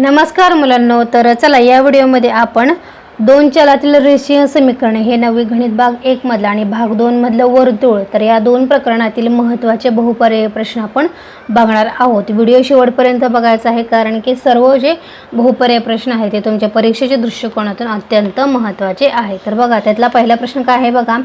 नमस्कार मुलांनो तर चला या व्हिडिओमध्ये आपण दोन चलातील रेषीय समीकरण हे नवी गणित भाग एकमधलं आणि भाग दोन मधलं वर्तुळ तर या दोन प्रकरणातील महत्त्वाचे बहुपर्याय प्रश्न आपण बघणार आहोत. व्हिडिओ शेवटपर्यंत बघायचा आहे कारण की सर्व जे बहुपर्याय प्रश्न आहेत ते तुमच्या परीक्षेच्या दृष्टिकोनातून अत्यंत महत्त्वाचे आहे. तर बघा त्यातला पहिला प्रश्न काय आहे बघा?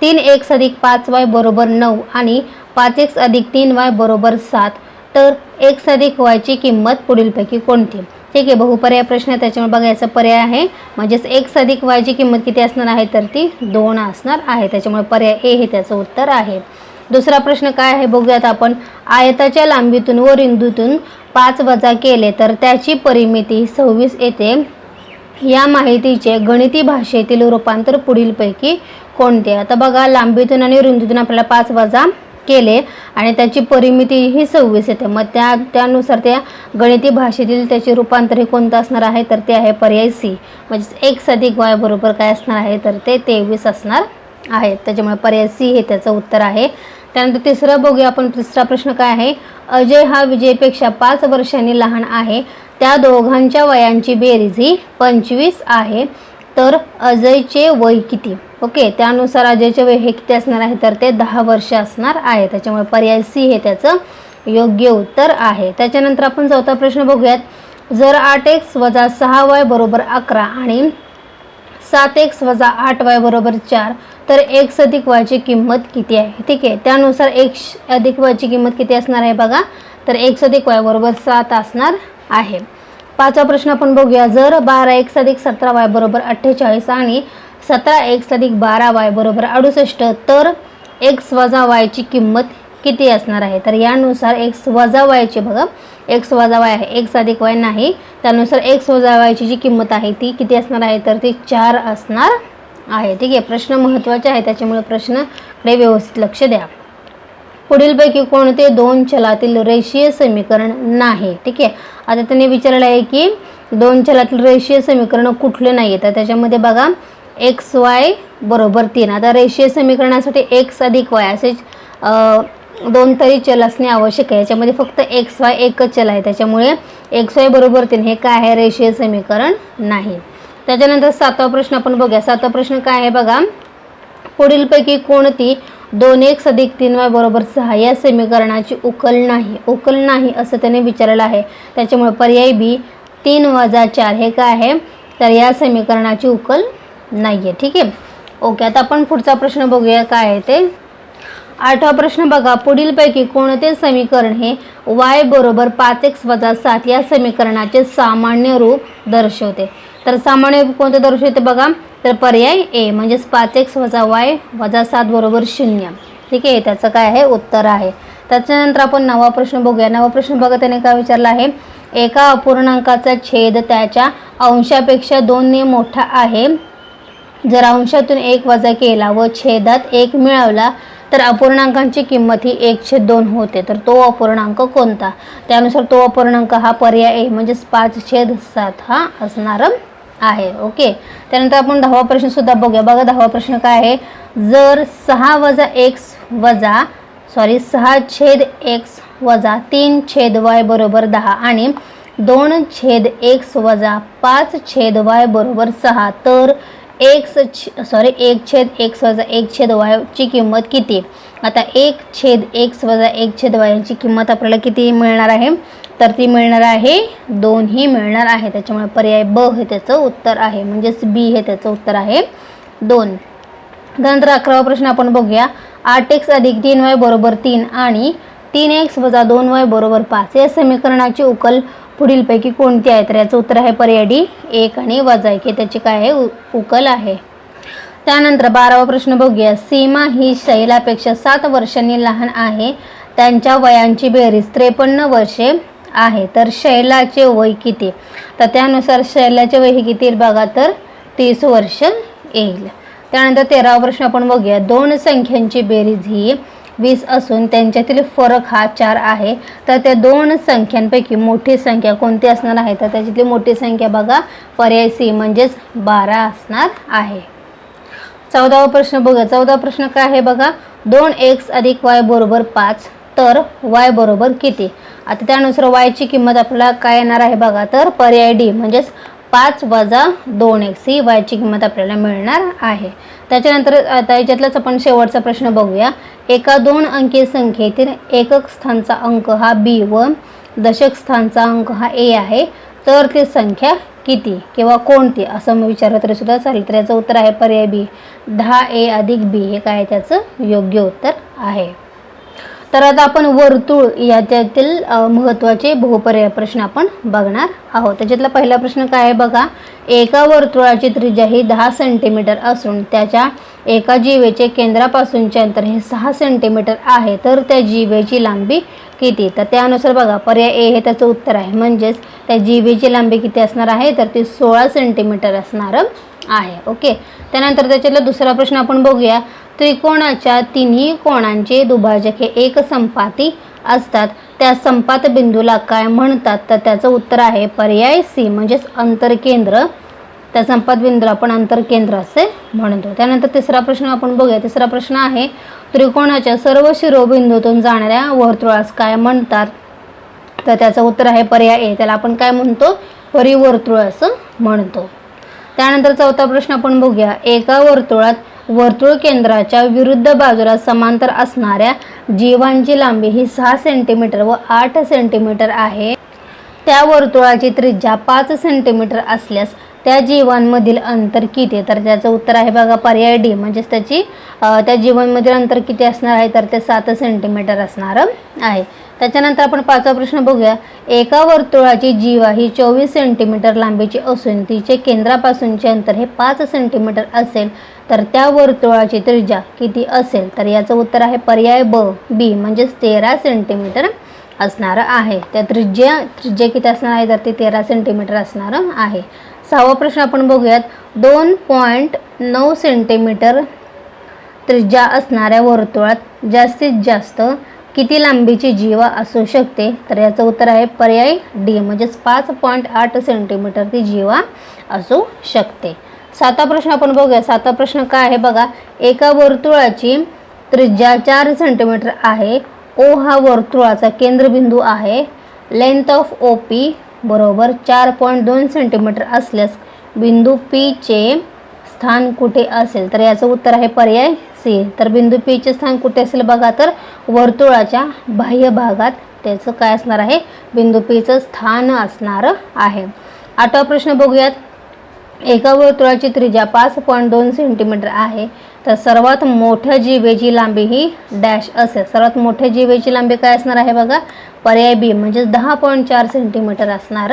तीन एक्स अधिक पाच वाय बरोबर नऊ आणि पाच एक्स अधिक तीन वाय बरोबर सात. तर एक्स अधिक वायची किंमत पुढीलपैकी कोणती? ठीक आहे बहुपर्याय प्रश्न आहे, त्याच्यामुळे बघा याचा पर्याय आहे. म्हणजेच एक्स अधिक वायची किंमत किती असणार आहे तर ती दोन असणार आहे. त्याच्यामुळे पर्याय ए हे त्याचं उत्तर आहे. दुसरा प्रश्न काय आहे बघूयात आपण. आयताच्या लांबीतून व रिंदूतून पाच वजा केले तर त्याची परिमिती सव्वीस येते. या माहितीचे गणिती भाषेतील रूपांतर पुढीलपैकी कोणते? आता बघा लांबीतून आणि रुंदीतून आपल्याला पाच वजा केले आणि त्याची परिमिती ही सव्वीस येते. मग त्या त्यानुसार त्या गणिती भाषेतील त्याचे रूपांतर हे कोणतं असणार आहे? तर ते आहे पर्याय सी. म्हणजेच एक अधिक वाय बरोबर काय असणार आहे? तर ते तेवीस असणार आहे. त्याच्यामुळे पर्याय सी हे त्याचं उत्तर आहे. त्यानंतर तिसरं बघूया आपण तिसरा प्रश्न काय आहे? अजय हा विजयपेक्षा पाच वर्षांनी लहान आहे. त्या दोघांच्या वयांची बेरीज ही पंचवीस आहे. तर अजयचे वय किती? ओके त्यानुसार अजयचे वय हे किती असणार आहे? तर ते दहा वर्ष असणार आहे. त्याच्यामुळे पर्याय सी हे त्याचं योग्य उत्तर आहे. त्याच्यानंतर आपण चौथा प्रश्न बघूयात. जर आठ एक्स वजा सहा वाय बरोबर अकरा आणि सात एक्स वजा आठ वाय बरोबर चार तर एक्स अधिक वायची किंमत किती आहे? ठीक आहे. त्यानुसार एक्स अधिक वायची किंमत किती असणार आहे बघा? तर एक्स अधिक वाय बरोबर सात असणार आहे. पाचवा प्रश्न आपण बघूया. जर बारा एक्स अधिक सतरा वाय बरोबर अठ्ठेचाळीस आणि सतरा एक्स अधिक बारा वाय बरोबर अडुसष्ट तर एक्स वजा वायची किंमत किती असणार आहे? तर यानुसार एक्स वजा वायची बघा. एक्स वजा वाय आहे. एक्स अधिक वाय नाही. त्यानुसार एक्स वजा वायची जी किंमत आहे ती किती असणार आहे? तर ती चार असणार आहे. ठीक आहे. प्रश्न महत्त्वाचे आहे. त्याच्यामुळे प्रश्नकडे व्यवस्थित लक्ष द्या. पुढीलपैकी कोणते दोन चलातील रेषीय समीकरण नाही? ठीक आहे. आता त्यांनी विचारलं आहे की दोन चलातील रेषीय समीकरण कुठले नाही आहे तर त्याच्यामध्ये बघा एक्स वाय बरोबर तीन. आता रेषीय समीकरणासाठी एक्स अधिक वाय असे दोन तरी चल असणे आवश्यक आहे. याच्यामध्ये फक्त एक्स वाय एकच चल आहे. त्याच्यामुळे एक्स वाय बरोबर तीन. हे काय आहे? रेषीय समीकरण नाही. त्याच्यानंतर सातवा प्रश्न आपण बघूया. सातवा प्रश्न काय आहे? बघा पुढीलपैकी कोणती दोन एक अधिक तीन वाय बरोबर सहा या समीकरणाची उकल नाही उकल नाही असं त्याने विचारलं आहे. त्याच्यामुळे पर्याय बी तीन वजा चार हे काय आहे? तर या समीकरणाची उकल नाही आहे ठीक आहे? ओके आता आपण पुढचा प्रश्न बघूया काय आहे ते. आठवा प्रश्न बघा. पुढीलपैकी कोणते समीकरण हे वाय बरोबर पाच एक्स वजा सात या समीकरणाचे सामान्य रूप दर्शवते? तर सामान्य कोणते दर्शवते बघा. तर पर्याय ए म्हणजेच पाच एक्स वजा वाय वजा सात बरोबर शून्य. ठीक आहे त्याचं काय आहे? उत्तर आहे. त्याच्यानंतर आपण नवा प्रश्न बघूया. नवा प्रश्न बघा त्याने काय विचारला आहे? एका अपूर्णांकाचा छेद त्याच्या अंशापेक्षा दोनने मोठा आहे. जर अंशातून एक वजा केला व छेदात एक मिळवला तर अपूर्णांकांची किंमत ही एक छेद दोन होते. तर तो अपूर्णांक कोणता? त्यानुसार तो अपूर्णांक हा पर्याय म्हणजेच पाच छेद सात हा असणार आहे ओके त्यानंतर आपण दहावा प्रश्न सुद्धा बघूया. बघा दहावा प्रश्न काय आहे? जर सहा वजा एक्स वजा सॉरी सहा छेद एक्स वजा तीन छेद वाय बरोबर दहा आणि दोन छेद एक्स वजा पाच छेद वाय बरोबर सहा तर एक्स सॉरी एक छेद एक्स वजा एक छेद वायची किंमत किती? आता एक छेद एक्स वजा एक छेद वायची किंमत आपल्याला किती मिळणार आहे? तर ती मिळणार आहे दोनही मिळणार आहे. त्याच्यामुळे पर्याय ब हे त्याचं उत्तर आहे. म्हणजेच बी हे त्याचं उत्तर आहे. दोन. त्यानंतर अकरावा प्रश्न आपण बघूया. आठ एक्स अधिक तीन वाय बरोबर तीन आणि तीन एक्स वजा दोन वाय बरोबर पाच. या समीकरणाची उकल पुढीलपैकी कोणती आहे? तर याचं उत्तर आहे पर्याय डी एक आणि वजा एक. हे त्याची काय आहे? उ- उकल आहे. त्यानंतर बारावा प्रश्न बघूया. सीमा ही शैलापेक्षा सात वर्षांनी लहान आहे. त्यांच्या वयांची बेरीज त्रेपन्न वर्षे आहे. तर शैलाचे वय किती? तर त्यानुसार शैलाचे वय हे किती बघा तर तीस वर्ष येईल. त्यानंतर तेरावा प्रश्न आपण बघूया. दोन संख्यांची बेरीज ही वीस असून त्यांच्यातील फरक हा चार आहे. तर त्या दोन संख्यांपैकी मोठी संख्या कोणती असणार आहे? तर त्याच्यातली मोठी संख्या बघा पर्याय सी म्हणजेच बारा असणार आहे. चौदावा प्रश्न बघा चौदा प्रश्न काय आहे बघा? दोन एक्स अधिक वाय बरोबर पाच तर वाय बरोबर किती? आता त्यानुसार वायची किंमत आपल्याला काय येणार आहे बघा तर पर्याय डी म्हणजेच पाच वजा दोन एक्स ही वायची किंमत आपल्याला मिळणार आहे. त्याच्यानंतर आता याच्यातलाच आपण शेवटचा प्रश्न बघूया. एका दोन अंकी संख्येतील एकक स्थानचा अंक हा बी व दशक स्थानचा अंक हा ए आहे. तर ती संख्या किती किंवा कोणती असं मग विचारलं तरी सुद्धा चालेल. तर याचं उत्तर आहे पर्याय बी. दहा ए अधिक बी हे काय त्याचं योग्य उत्तर आहे. तर आता आपण वर्तुळ याच्यातील महत्त्वाचे बहुपर्याय प्रश्न आपण बघणार आहोत. त्याच्यातला पहिला प्रश्न काय आहे बघा एका वर्तुळाची त्रिज्या ही दहा सेंटीमीटर असून त्याच्या एका जीवेचे केंद्रापासूनचे अंतर हे सहा सेंटीमीटर आहे. तर त्या जीवेची लांबी किती? तर त्यानुसार बघा पर्याय ए हे त्याचं उत्तर आहे. म्हणजेच त्या जीवेची लांबी किती असणार आहे? तर ती सोळा सेंटीमीटर असणार आहे. ओके? त्यानंतर त्याच्यातला दुसरा प्रश्न आपण बघूया. त्रिकोणाच्या तिन्ही कोणांचे दुभाजके एक संपाती असतात. त्या संपात बिंदूला काय म्हणतात? तर त्याचं उत्तर आहे पर्याय सी म्हणजेच अंतरकेंद्र. त्या संपात बिंदूला आपण अंतरकेंद्र असे म्हणतो. त्यानंतर तिसरा प्रश्न आपण बघूया. तिसरा प्रश्न आहे त्रिकोणाच्या सर्व शिरोबिंदूतून जाणाऱ्या वर्तुळास काय म्हणतात? तर त्याचं उत्तर आहे पर्याय ए. त्याला आपण काय म्हणतो? परिवर्तुळ असं म्हणतो. त्यानंतर चौथा प्रश्न आपण बघूया. एका वर्तुळात वर्तुळ केंद्राच्या विरुद्ध बाजूला समांतर असणाऱ्या जीवांची लांबी ही सहा सेंटीमीटर व आठ सेंटीमीटर आहे. त्या वर्तुळाची त्रिज्या पाच सेंटीमीटर असल्यास त्या जीवांमधील अंतर किती? तर त्याचं उत्तर आहे बघा पर्याय डी. म्हणजेच त्याची त्या जीवांमधील अंतर किती असणार आहे? तर ते सात सेंटीमीटर असणार आहे. त्याच्यानंतर आपण पाचवा प्रश्न बघूया. एका वर्तुळाची जीवा ही चोवीस सेंटीमीटर लांबीची असून तिचे केंद्रापासूनचे अंतर हे पाच सेंटीमीटर असेल. तर त्या वर्तुळाची त्रिज्या किती असेल? तर याचं उत्तर आहे पर्याय ब बी म्हणजेच तेरा सेंटीमीटर असणार आहे. त्या त्रिज्या त्रिज्या किती असणार आहे? तर ते तेरा सेंटीमीटर असणार आहे. सहावा प्रश्न आपण बघूयात. दोन पॉईंट नऊ सेंटीमीटर त्रिज्या असणाऱ्या वर्तुळात जास्तीत जास्त किती लांबीची जीवा असू शकते? तर याचं उत्तर आहे पर्याय डी म्हणजेच पाच पॉईंट आठ सेंटीमीटर ती जीवा असू शकते. सातवा प्रश्न आपण बघूया. सातवा प्रश्न काय आहे? बघा एका वर्तुळाची त्रिज्या चार सेंटीमीटर आहे. ओ हा वर्तुळाचा केंद्रबिंदू आहे. लेंथ ऑफ ओ पी बरोबर चार पॉईंट दोन सेंटीमीटर असल्यास बिंदू पीचे स्थान कुठे असेल? तर याचं उत्तर आहे पर्याय सी तर बिंदू पीचे स्थान कुठे असेल बघा तर वर्तुळाच्या बाह्य भागात त्याचं काय असणार आहे? बिंदू पीचं स्थान असणार आहे. आठवा प्रश्न बघूयात. एका वर्तुळाची त्रिज्या पाच पॉईंट दोन सेंटीमीटर आहे. तर सर्वात मोठ्या जीवेची लांबी ही डॅश असेल. सर्वात मोठ्या जीवेची लांबी काय असणार आहे बघा? पर्याय बी म्हणजेच दहा पॉईंट चार सेंटीमीटर असणार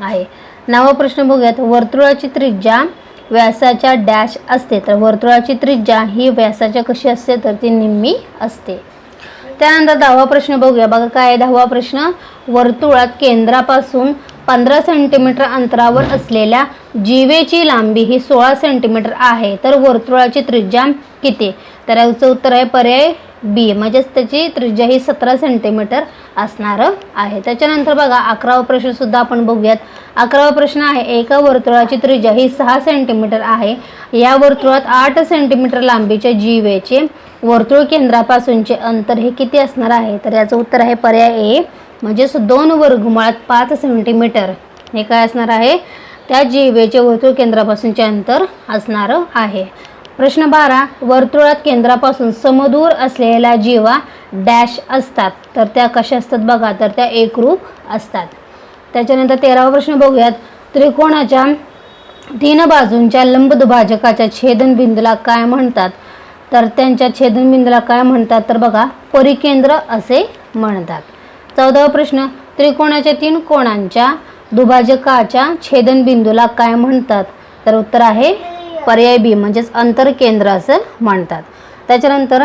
आहे. नवा प्रश्न बघूयात. वर्तुळाची त्रिज्या व्यासाच्या डॅश असते. तर वर्तुळाची त्रिज्या ही व्यासाच्या कशी असते? तर ती निम्मी असते. त्यानंतर दहावा प्रश्न बघूया. बघा काय दहावा प्रश्न? वर्तुळात केंद्रापासून पंधरा सेंटीमीटर अंतरावर असलेल्या जीवेची लांबी ही सोळा सेंटीमीटर आहे. तर वर्तुळाची त्रिज्या किती? तर याचं उत्तर आहे पर्याय बी. म्हणजेच त्याची त्रिज्या ही सतरा सेंटीमीटर असणार आहे. त्याच्यानंतर बघा अकरावा प्रश्नसुद्धा आपण बघूयात. अकरावा प्रश्न आहे एका वर्तुळाची त्रिज्या ही सहा सेंटीमीटर आहे. या वर्तुळात आठ सेंटीमीटर लांबीच्या जीवेचे वर्तुळ केंद्रापासूनचे अंतर हे किती असणार आहे? तर याचं उत्तर आहे पर्याय ए. म्हणजेच दोन वर्ग मुळात पाच सेंटीमीटर हे काय असणार आहे? त्या जीवेचे वर्तुळ केंद्रापासूनचे अंतर असणार आहे. प्रश्न बारा वर्तुळात केंद्रापासून समदूर असलेल्या जीवा डॅश असतात. तर त्या कशा असतात बघा? तर त्या एकरूप असतात. त्याच्यानंतर तेरावा प्रश्न बघूयात. त्रिकोणाच्या तीन बाजूंच्या लंबदुभाजकाच्या छेदनबिंदूला काय म्हणतात? तर त्यांच्या छेदनबिंदूला काय म्हणतात? तर बघा परिकेंद्र असे म्हणतात. चौदावा प्रश्न. त्रिकोणाच्या तीन कोणांच्या दुभाजकाच्या छेदनबिंदूला काय म्हणतात? तर उत्तर आहे पर्याय बी म्हणजेच अंतरकेंद्र असं म्हणतात. त्याच्यानंतर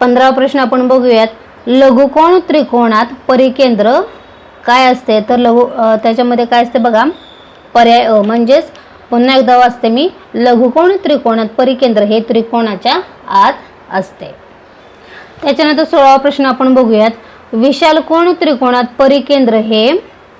पंधरावा प्रश्न आपण बघूयात. लघुकोण त्रिकोणात परिकेंद्र काय असते? तर लघु त्याच्यामध्ये काय असते बघा. पर्याय अ म्हणजेच पुन्हा एकदा वाचते मी. लघुकोण त्रिकोणात परिकेंद्र हे त्रिकोणाच्या आत असते. त्याच्यानंतर सोळावा प्रश्न आपण बघूयात. विशाल कोण त्रिकोणात परिकेंद्र हे?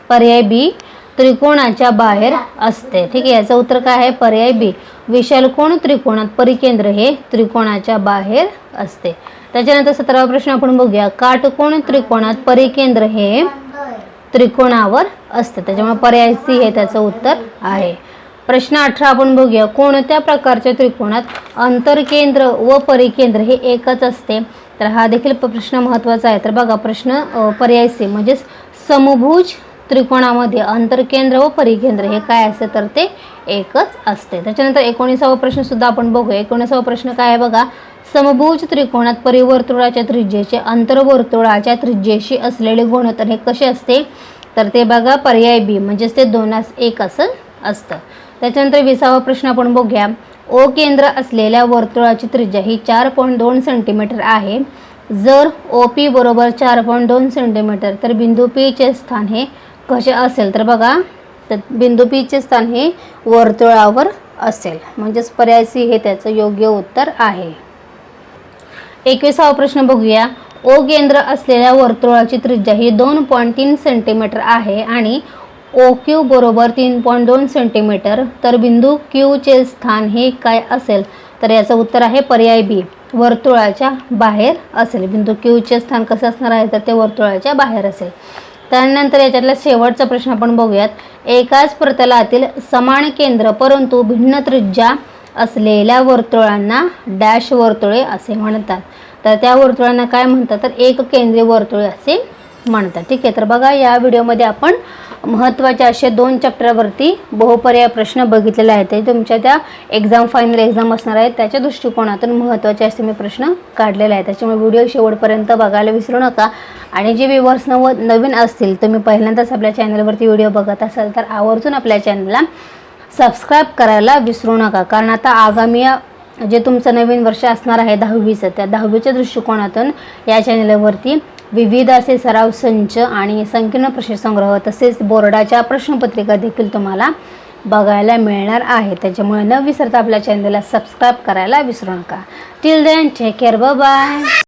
पर्याय बी त्रिकोणाच्या बाहेर असते. ठीक आहे याचं उत्तर काय आहे? पर्याय बी विशाल कोण त्रिकोणात परिकेंद्र हे? त्रिकोणाच्या बाहेर असते. त्याच्यानंतर सतरावा प्रश्न आपण बघूया. काटकोण त्रिकोणात परिकेंद्र हे? त्रिकोणावर असते. त्याच्यामुळे पर्याय सी हे त्याचं उत्तर आहे. प्रश्न अठरा आपण बघूया. कोणत्या प्रकारच्या त्रिकोणात अंतरकेंद्र व परिकेंद्र हे एकच असते? तर हा देखील प- प्रश्न महत्त्वाचा आहे. तर बघा प्रश्न पर्याय से म्हणजेच समभुज त्रिकोणामध्ये अंतरकेंद्र व परिकेंद्र हे काय असते? तर ते एकच असते. त्याच्यानंतर एकोणीसावा प्रश्न सुद्धा आपण बघूया. एकोणीसावा प्रश्न काय आहे बघा? समभुज त्रिकोणात परिवर्तुळाच्या त्रिज्येचे अंतरवर्तुळाच्या त्रिज्येशी असलेले गुणोत्तर हे कसे असते? तर ते बघा पर्याय बी म्हणजेच ते दोनास एक असं असतं. त्याच्यानंतर विसावा प्रश्न आपण बघूया. ओ केंद्र असलेल्या वर्तुळाची त्रिज्या ही चार पॉईंट दोन सेंटीमीटर आहे. जर ओ पी बरोबर चार पॉईंट दोन सेंटीमीटर तर बिंदू पीचे स्थान हे कसे असेल? तर बघा तर बिंदू पीचे स्थान हे वर्तुळावर असेल. म्हणजेच पर्याय सी हे त्याचं योग्य उत्तर आहे. एकविसावा प्रश्न बघूया. ओ केंद्र असलेल्या वर्तुळाची त्रिज्या ही दोन पॉईंट तीन सेंटीमीटर आहे आणि ओ क्यू बरोबर तीन पॉईंट दोन सेंटीमीटर तर बिंदू क्यूचे स्थान हे काय असेल? तर याचं उत्तर आहे पर्याय बी. वर्तुळाच्या बाहेर असेल. बिंदू क्यूचे स्थान कसं असणार आहे? तर ते वर्तुळाच्या बाहेर असेल. त्यानंतर याच्यातला शेवटचा प्रश्न आपण बघूयात. एकाच प्रतलातील समान केंद्र परंतु भिन्न त्रिज्या असलेल्या वर्तुळांना डॅश वर्तुळे असे म्हणतात. तर त्या वर्तुळांना काय म्हणतात? तर एक केंद्रीय वर्तुळे असे म्हणतात ठीक आहे तर बघा या व्हिडिओमध्ये आपण महत्त्वाचे असे दोन चॅप्टरवरती बहुपर्याय प्रश्न बघितलेले आहेत. ते तुमच्या त्या एक्झाम फायनल एक्झाम असणार आहेत. त्याच्या दृष्टिकोनातून महत्त्वाचे असे मी प्रश्न काढलेले आहेत. त्याच्यामुळे व्हिडिओ शेवटपर्यंत बघायला विसरू नका. आणि जे व्ह्युअर्स नव नवीन असतील तुम्ही पहिल्यांदाच आपल्या चॅनलवरती व्हिडिओ बघत असाल तर आवर्जून आपल्या चॅनलला सबस्क्राईब करायला विसरू नका. कारण आता आगामी जे तुमचं नवीन वर्ष असणार आहे दहावीचं त्या दहावीच्या दृष्टिकोनातून या चॅनलवरती विविध असे सराव संच आणि संकीर्ण प्रश्नसंग्रह तसेच बोर्डाच्या प्रश्नपत्रिका देखील तुम्हाला बघायला मिळणार आहे. त्याच्यामुळे न विसरता आपल्या चॅनलला सबस्क्राईब करायला विसरू नका. Till then take care bye